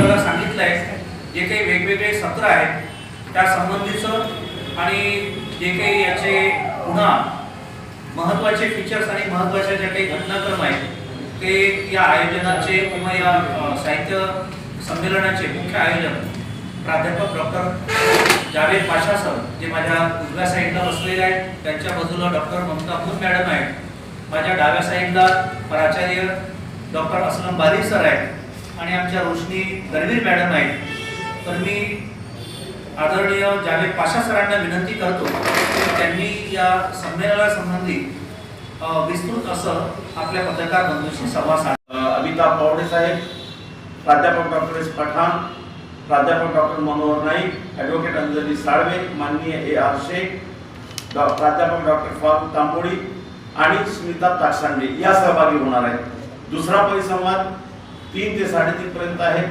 जे काही वेगवेगळे सत्र आहेत त्या संबंधीचं आणि जे काही याचे पुन्हा महत्त्वाचे फीचर्स आणि महत्त्वाच्या ज्या काही घटनाक्रम आहेत ते या आयोजनाचे किंवा या साहित्य संमेलनाचे मुख्य आयोजक प्राध्यापक डॉक्टर जावेद पाशा सर जे माझ्या उजव्या साईडला बसलेले आहेत त्यांच्या बाजूला डॉक्टर ममता मुन मॅडम आहेत माझ्या डाव्या साईडला प्राचार्य डॉक्टर असलम बारी सर आहेत. आणि आमच्या रोशनी गणवीर मॅडम आहेत. तर मी आदरणीय जावेद पाशा सरांना विनंती करतो की त्यांनी या संमेलनासंबंधी अ, विस्तृत असं आपल्या पत्रकार बंधूशी संवाद साधा अमिताभ पावडे साहेब प्राध्यापक डॉक्टर एस पठाण प्राध्यापक डॉक्टर मनोहर नाईक ॲडव्होकेट अंजली साळवे माननीय ए आर शेख डॉ प्राध्यापक डॉक्टर फारुख तांबोळी आणि स्मिता ताकसांडे या सहभागी होणार आहेत. दुसरा परिसंवाद तीन ते साडेतीन पर्यंत आहे.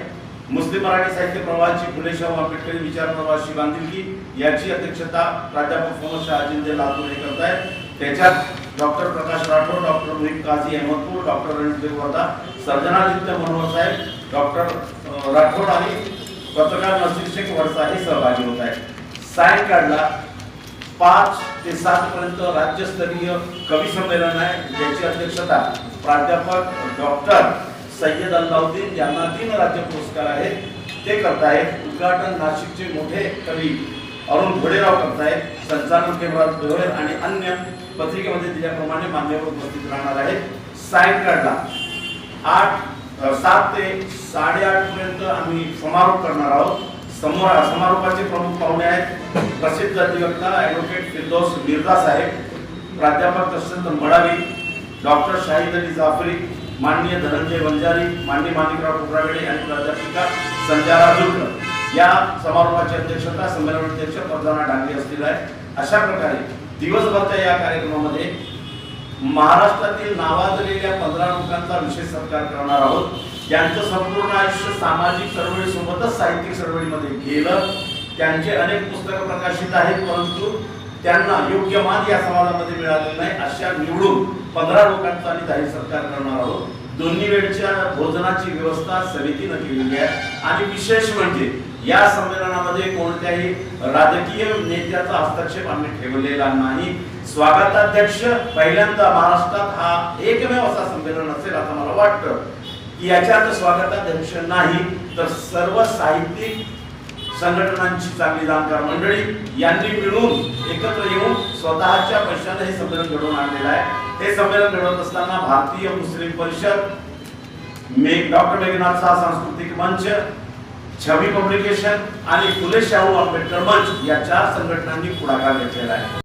मुस्लिम मराठी साहित्य प्रवाहाची फुले शाहू आंबेडकरी विचार प्रवाहाची बांधिलकी याची अध्यक्षता प्राध्यापक मोहम्मद शाह लातूर हे करत आहेत त्याच्यात doctor Prakash Rathod doctor Mohit Kazi Ahmedpur doctor Ranjit Wardha सर्जनादित्य Manohar साहेब डॉक्टर राठोड आणि पत्रकार नसीर शेख वडसा हे सहभागी होत आहेत. सायंकाळला पाच ते सात पर्यंत राज्यस्तरीय कवी संमेलन आहे. ज्याची अध्यक्षता प्राध्यापक डॉक्टर सय्यद अल्लाउद्दीन यांना तीन राज्य पुरस्कार आहेत. ते करतायत उद्घाटन नाशिकचे मोठे कवी अरुण घोडेराव करतायत. संचालक केवळ दोहेर आणि अन्य पत्रिकेमध्ये दिल्याप्रमाणे मान्यवर उपस्थित राहणार आहेत. सायंकाळला आठ सात ते साडेआठ पर्यंत आम्ही समारोप करणार आहोत. समोर समारोपाचे प्रमुख पाहुणे आहेत. प्रसिद्ध अधिवक्ता ॲडव्होकेट फिरदौस मिर्झा साहेब. प्राध्यापक दशरथ मडावी. डॉक्टर शाहिद अली जाफरी माननीय धनंजय वंजारी माननीय माणिकराव कुबरागडे आणि प्राध्यापिका संध्या राजूरकर या समारोहाची अध्यक्षता संमेलनाध्यक्ष प्रधाना डांगे असतील आहे. अशा प्रकारे दिवसभरच्या या कार्यक्रमामध्ये महाराष्ट्रातील नावाजलेल्या पंधरा लोकांचा विशेष सत्कार करणार आहोत. त्यांचं संपूर्ण आयुष्य सामाजिक चळवळीसोबतच साहित्यिक चळवळीमध्ये गेलं. त्यांचे अनेक पुस्तकं प्रकाशित आहेत परंतु त्यांना योग्य मान या समाजामध्ये मिळालेला नाही अशा निवडून पंधरा लोकांचा आम्ही जाहीर सत्कार करणार आहोत. दोन्ही वेळच्या भोजनाची व्यवस्था समितीनं केलेली आहे. आणि विशेष म्हणजे या संमेलनामध्ये कोणत्याही राजकीय नेत्याचा हस्तक्षेप आम्ही ठेवलेला नाही. स्वागताध्यक्ष पहिल्यांदा महाराष्ट्रात हा एकमेव असा संमेलन असेल असं मला वाटतं. की याच्यात स्वागताध्यक्ष नाही तर सर्व साहित्यिक संघटनांची चांगली जाणकार मंडळी यांनी मिळून एकत्र येऊन स्वतःच्या पैशाने हे संमेलन घडवून आणलेलं आहे. हे संमेलन घडवत असताना भारतीय मुस्लिम परिषद मेघ डॉक्टर मेघनाथ शाह सांस्कृतिक मंच छवी पब्लिकेशन आणि फुले शाहू आंबेडकर मंच या चार संघटनांनी पुढाकार घेतलेला आहे.